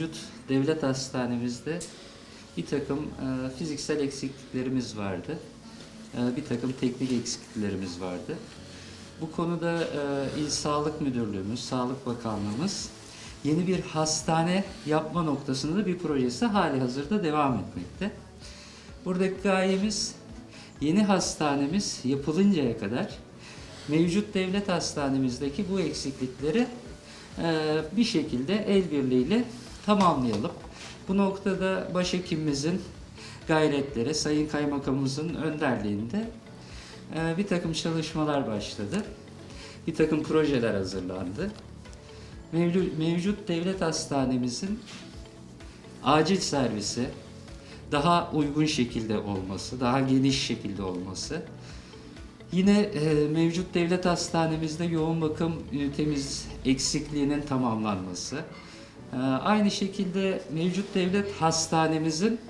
mevcut devlet hastanemizde bir takım e, fiziksel eksikliklerimiz vardı. E, bir takım teknik eksikliklerimiz vardı. Bu konuda e, İl Sağlık Müdürlüğümüz, Sağlık Bakanlığımız yeni bir hastane yapma noktasında bir projesi hali hazırda devam etmekte. Buradaki gayemiz yeni hastanemiz yapılıncaya kadar mevcut devlet hastanemizdeki bu eksiklikleri e, bir şekilde el birliğiyle tamamlayalım. Bu noktada başhekimimizin gayretleri, Sayın Kaymakamımızın önderliğinde e, bir takım çalışmalar başladı. Bir takım projeler hazırlandı. Mevcut, devlet hastanemizin acil servisi daha uygun şekilde olması, daha geniş şekilde olması, Yine e, mevcut devlet hastanemizde yoğun bakım ünitemiz eksikliğinin tamamlanması. E, aynı şekilde mevcut devlet hastanemizin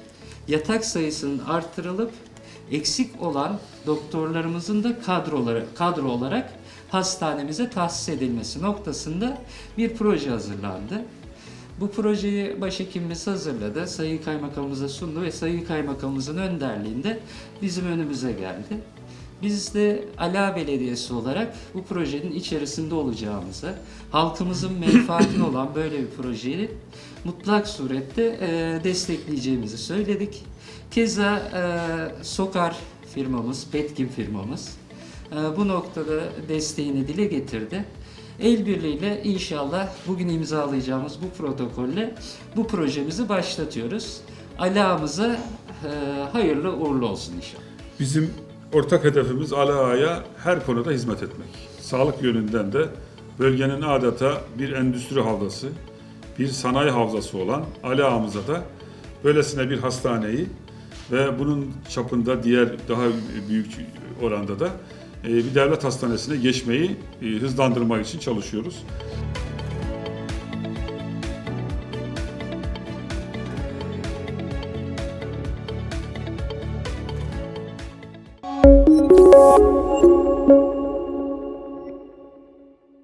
yatak sayısının artırılıp eksik olan doktorlarımızın da kadro olarak, kadro olarak hastanemize tahsis edilmesi noktasında bir proje hazırlandı. Bu projeyi başhekimimiz hazırladı, Sayın Kaymakamımıza sundu ve Sayın Kaymakamımızın önderliğinde bizim önümüze geldi. Biz de Ala Belediyesi olarak bu projenin içerisinde olacağımızı, halkımızın menfaatine olan böyle bir projeyi mutlak surette e, destekleyeceğimizi söyledik. Keza e, Sokar firmamız, Petkim firmamız e, bu noktada desteğini dile getirdi. El birliğiyle inşallah bugün imzalayacağımız bu protokolle bu projemizi başlatıyoruz. Ala'mıza e, hayırlı uğurlu olsun inşallah. Bizim ortak hedefimiz Ala'ya her konuda hizmet etmek. Sağlık yönünden de bölgenin adeta bir endüstri havzası, bir sanayi havzası olan Ala'mıza da böylesine bir hastaneyi ve bunun çapında diğer daha büyük oranda da e, bir devlet hastanesine geçmeyi e, hızlandırmak için çalışıyoruz. you